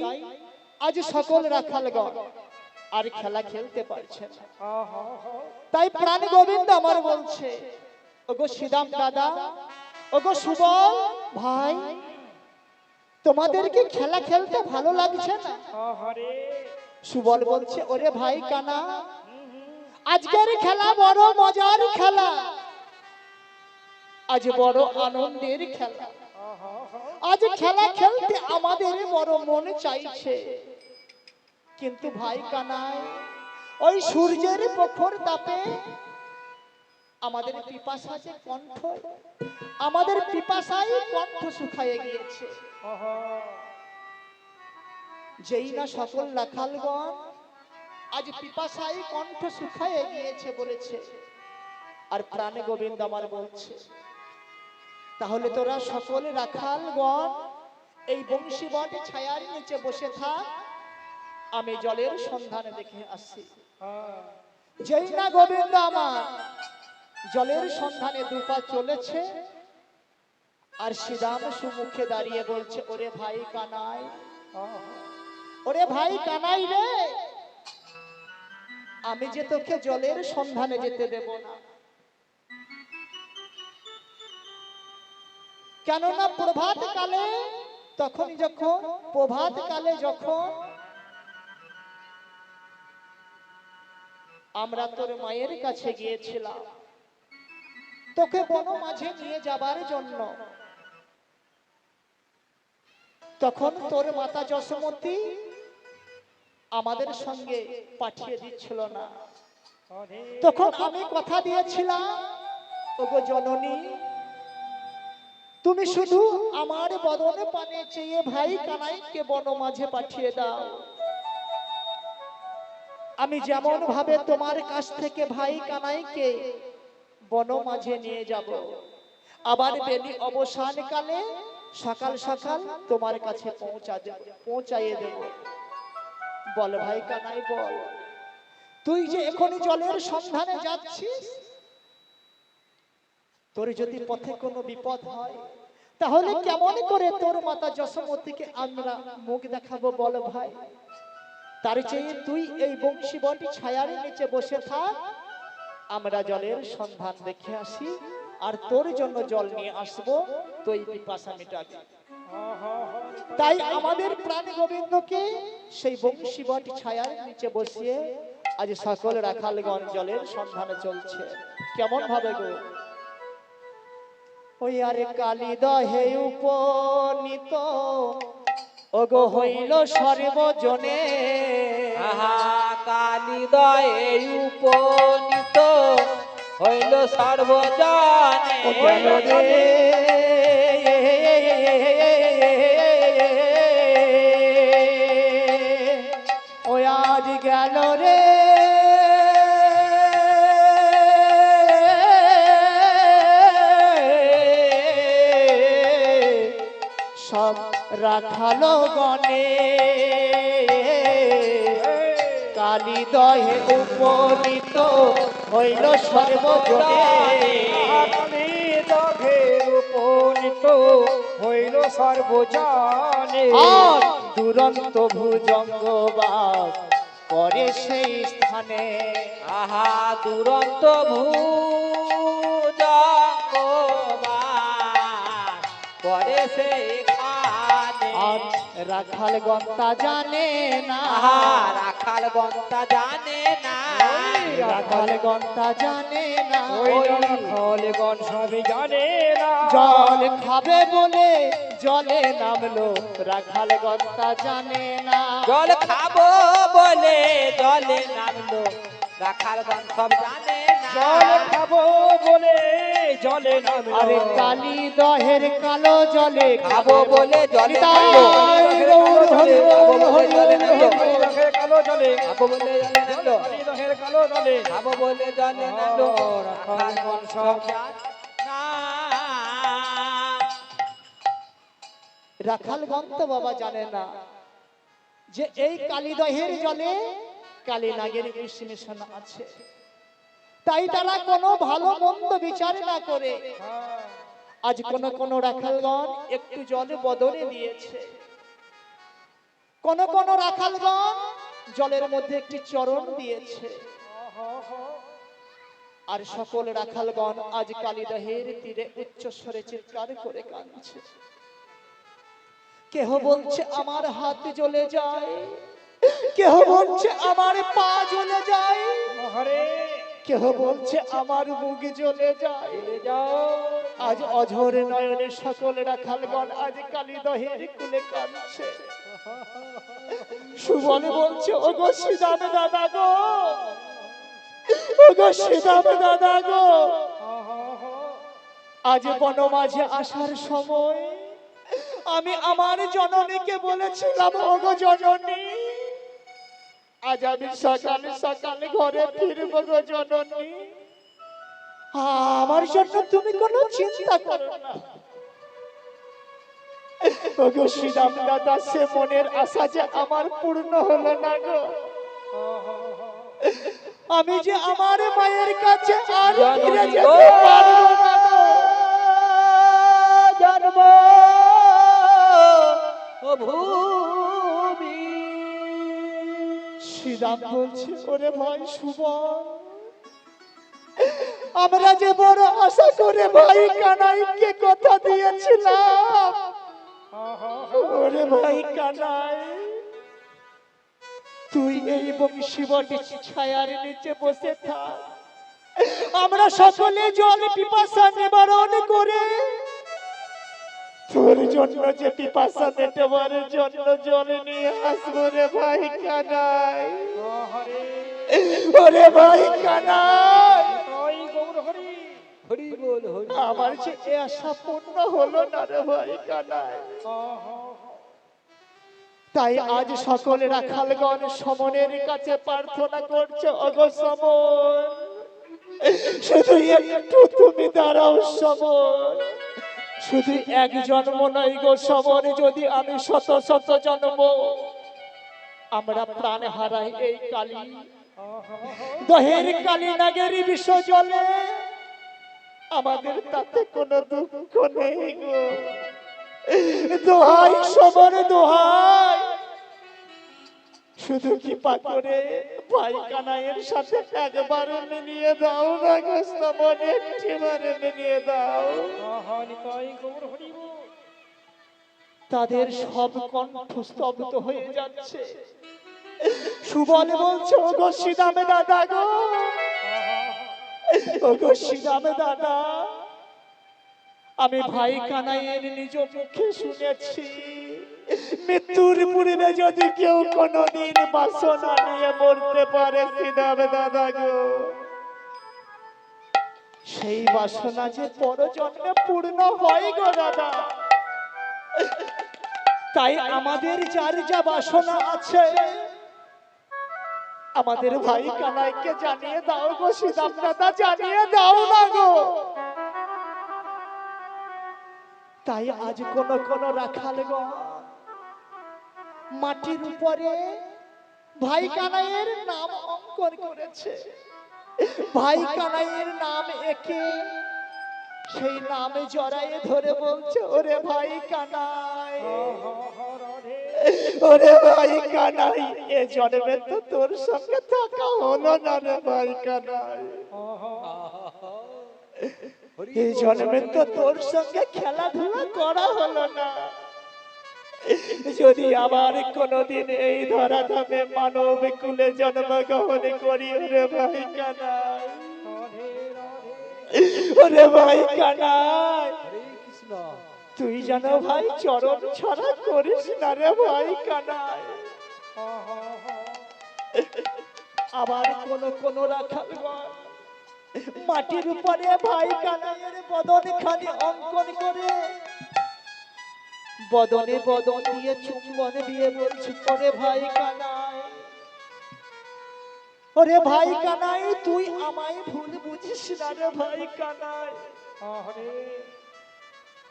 তাই আজ সকল রাখালগণ আর খেলা খেলতে পারছে না। তাই প্রাণ গোবিন্দ আমার বলছে ওগো শ্রীরাম দাদা ওগো সুবল ভাই তোমাদের কি খেলা খেলতে ভালো লাগছে না? সুবল বলছে ওরে ভাই কানা আজকের খেলা বড় মজার খেলা। আজ বড় আনন্দের খেলা। আজ খেলা খেলতে আমাদের বড় মন চাইছে। কিন্তু ভাই কানাই, ওই সূর্যের প্রখর তাপে আমাদের পিপাসা যে কণ্ঠ, আমাদের পিপাসাই কণ্ঠ শুকায়ে গিয়েছে। যেই না সকল রাখালগণ আজ পিপাসাই কণ্ঠ শুকায়ে গিয়েছে বলেছে। আর প্রাণে গোবিন্দ আমার বলছে তাহলে তোরা সকল রাখালগণ এই বংশীবট ছায়ার নিচে বসে থাক। আমি জলের সন্ধানে দেখে আসছি। যেই না গোবিন্দ আমার। জলের সন্ধানে দুপা চলেছে। আর শ্রীরাম সুমুখে দাঁড়িয়ে বলছে, ওরে ভাই কানাই। ওরে ভাই কানাই রে, আমি যে তোকে জলের সন্ধানে যেতে দেব না। কেননা প্রভাত কালে তখন যখন, প্রভাত কালে যখন আমরা তোর মায়ের কাছে গিয়েছিলাম, তোকে বন মাঝে নিয়ে যাবার জন্য। তখন তোর মাতা যশোমতী আমাদের সঙ্গে পাঠিয়ে দিচ্ছিল না। তখন আমি কথা দিয়েছিলাম, ওগো জননী তুমি শুধু আমার বদনে পানে চেয়ে ভাই কানাইকে বন মাঝে পাঠিয়ে দাও। আমি যেমন ভাবে তোমার কাছ থেকে ভাই কানাইকে বন মাঝে নিয়ে যাব। আবার বেলি অবসান কালে সকাল সকাল তোমার কাছে পৌঁছা পৌঁছাইয়ে দেব। বল ভাই কানাই বল। তুই যে এখনই জলের সন্ধানে যাচ্ছিস তোর যদি পথে কোনো বিপদ হয়, তাহলে কেমন করে তোর মাতা যশোমতীকে আমরা মুখ দেখাবো বল ভাই? তার চেয়ে তুই এই বংশীবটি ছায়ার নিচে বসে থাক, আমরা জলের সন্ধান দেখে আসি, আর তোর জন্য জল নিয়ে আসব তুই পিপাসা মিটাবি। তাই আমাদের প্রাণ গোবিন্দকে সেই বংশীবটি ছায়ার নিচে বসিয়ে আজ সকল রাখালগঞ্জ জলের সন্ধানে চলছে। কেমন ভাবে গো? ওই আরে কালী দহে উপনীত। ওগো হইল সর্বজনে। আহা কালিদয়ে উপনীত। হইল সর্বজনে। ও গেল রে ও আজ গেল রে। রাখালো গনে কালী দহে উপনীত হইল সর্বজনে। আপনি দঘের উপনীত হইল সর্বজনে। দুরন্ত ভুজঙ্গবাস করে সেই স্থানে। আহা দুরন্ত ভূজঙ্গবাস করে সেখানে আর রাখাল গন্তা জানে না। রাখাল গন্তা জানে না। রাখাল গন্তা জানে না। ওই ফলগণ সবই জানে না। জল খাবে বলে জলে নামলো রাখাল গন্তা জানে না। জল খাব বলে জলে নামলো রাখাল গন সব জানে না। জল খাব বলে জলে আরে কালী দহের কালো জলে খাব বলে জলে নামলো। খাব বলে জলে নামলো। কালো জলে খাব বলে জলে নামলো। দঘের কালো জলে খাব বলে জলে নামলো। রাখাল গন সব না। রাখাল গন্ত বাবা জানে না যে এই কালীদহের জলে কালী নাগের মিশানো আছে। তাই তারা কোনো ভালো মন্দ বিচার না করে। আজ কোন কোন রাখালগণ একটু জল বদলে দিয়েছে। কোন কোন রাখালগণ জলের মধ্যে একটি চরণ দিয়েছে। আর সকল রাখালগণ আজ কালিদাহের তীরে উচ্চ স্বরে চিৎকার করে কাঁদছে। কেহ বলছে, আমার হাত জ্বলে যায়। কেহ বলছে, আমার পা জ্বলে যায়। কেহ বলছে, আমার মুখ জ্বলে যায়। আজ অঝর নয়নে সকল রাখালগণ আজ কালিদহের কুলে কাঁদছে। সুবল বলছে ও গো শ্রীরাম দাদা গো! ও গো শ্রীরাম দাদা গো! আজ বনমাঝে আসার সময় আমি আমার জননীকে বলেছিলাম ও গো জননী আজ আমি সকালে সকালে ঘরে ফিরবো গো জননী। আমার জন্য তুমি কোনো চিন্তা করো না। ওগো শ্রীরাম দাদা সে মনের আশা যে আমার পূর্ণ হলো না গো। আমি যে আমার মায়ের কাছে আর ফিরে যেতে পারব না গো। জন্ম। ও ভূমি শ্রীরাম বলছে, ওরে ভাই, শুভ। আমরা যে বড় আশা করে ভাই কানাইকে কথা দিয়েছিলাম। ওরে ভাই কানাই, তুই এই বংশীবটি ছায়ার নিচে বসে থাক। আমরা সকলে জল পিপাসা নিবারণ করে। তোর জন্য যে পিপাসা মেটাবার জন্য জল নিয়ে আসব রে ভাই কানাই। ওরে ভাই কানাই। আমার যে আশা পূর্ণ হলো না রে ভাই কানাই। তাই আজ সকলে রাখালগণ সমনের কাছে প্রার্থনা করছে অগো সমন শুধু একটু তুমি দাঁড়াও সমন শুধু এক জন্ম নয় গো সমন যদি আমি শত শত জন্ম, আমরা প্রাণ হারাই এই কালী। দহের কালী নাগের বিষ জলে, আমাদের তাতে কোনো দুঃখ নেই গো। দোহাই সবার, দোহাই। শুধু কি করে কানাইয়ের সাথে একবার মিলিয়ে দাও না একটিবারে মিলিয়ে দাও। তাদের সব কণ্ঠ স্তব্ধ হয়ে যাচ্ছে সুবল বলছে, ও গো শ্রীরামে দাদা গো, ও গো শ্রীরামে দাদা, আমি ভাই কানাইয়ের নিজ মুখে শুনেছি মৃত্যুর পূর্বে যদি কেউ কোনোদিন বাসনা নিয়ে মরতে পারে শ্রীরামে দাদা গো। সেই বাসনা যে পরজন্মে পূর্ণ হয় গো দাদা। তাই আমাদের যার যা বাসনা আছে, আমাদের ভাই কানাইকে জানিয়ে দাও গো সীতাম দাদা, জানিয়ে দাও না গো। তাই আজ কোন কোন রাখাল গো মাটির উপরে ভাই কানাইয়ের নাম অঙ্কন করেছে। ভাই কানাইয়ের নাম একে, সেই নামে জড়াইয়ে ধরে বলছে, ওরে ভাই কানাই ওরে ভাই কানাই এ জন্মে তো তোর সঙ্গে থাকা হলো না রে ভাই কানাই এই জন্মে তো তোর সঙ্গে খেলাধুলা করা হলো না। যদি আবার কোনোদিন এই ধরা ধামে মানব কুলে জন্মগ্রহণ করি রে ভাই কানাই। ওরে ভাই কানাই। তুই যেন ভাই চরণ ছড়া করিস না রে ভাই কানাই। আবার কোন কোন রাখাল মাটির উপরে ভাই কানাইয়ের বদন খানি অঙ্কন করে বদনে বদন দিয়ে চুম্বন দিয়ে বলছি ওরে ভাই কানাই। ওরে ভাই কানাই, তুই আমায় ভুল বুঝিস না রে ভাই কানাই।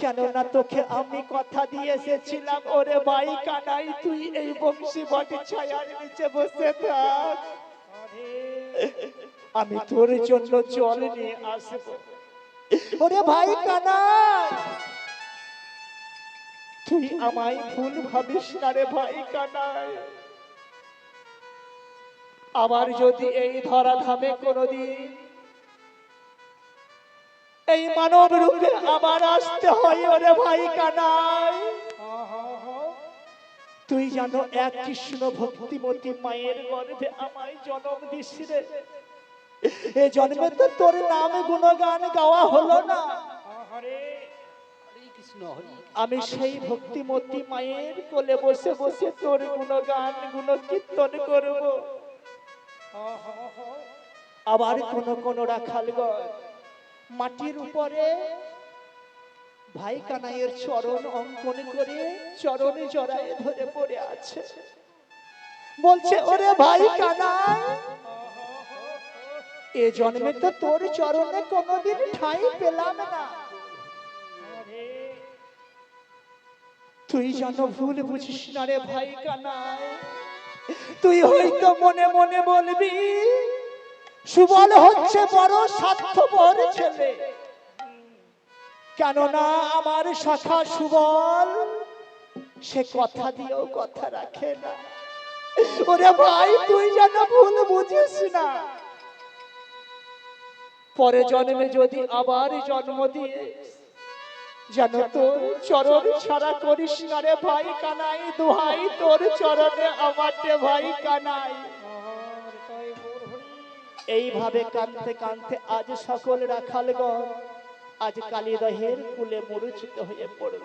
কেননা তোকে আমি কথা দিয়ে এসেছিলাম, ওরে ভাই কানাই, তুই এই বংশী বটি ছায়ার নিচে বসে থাক। আমি তোর জন্য জল নিয়ে আসব। ওরে ভাই কানাই তুই আমায় ভুল ভাবিস না রে ভাই কানাই। আবার যদি এই ধরা ধামে কোনোদিন এই মানব রূপে আবার আসতে হয় ওরে ভাই কানাই। তুই জানো এক কৃষ্ণ ভক্তিমতী মায়ের গর্ভে আমায় জন্ম দিস রে। এ জন্মে তো তোর নাম গুণগান গাওয়া হলো না। আমি সেই ভক্তিমতী মায়ের কোলে বসে বসে তোর গুণগান গুণ কীর্তন করব। আবার কোন কোন রাখাল মাটির উপরে ভাই কানাইয়ের চরণ অঙ্কন করে চরণে জড়ায় ধরে পড়ে আছে। বলছে, ওরে ভাই কানাই এ জন্মে তো তোর চরণে কোনোদিন ঠাঁই পেলাম না। তুই যেন ভুল বুঝিস না রে ভাই কানাই। তুই হয়তো মনে মনে বলবি, সুবল হচ্ছে বড় স্বার্থপর ছেলে। কেননা আমার শাখা সুবল, সে কথা দিয়েও কথা রাখে না। ওরে ভাই, তুই যেন ভুল বুঝিস না। পরে জন্মে যদি আবার জন্ম দিয়ে যেন তোর চরণ ছাড়া করিস না রে ভাই কানাই, দোহাই তোর চরণে আমার রে ভাই কানাই। এইভাবে কানতে কানতে আজ সকল রাখালগণ, আজ কালী দহের কুলে মরুচিত হয়ে পড়ল।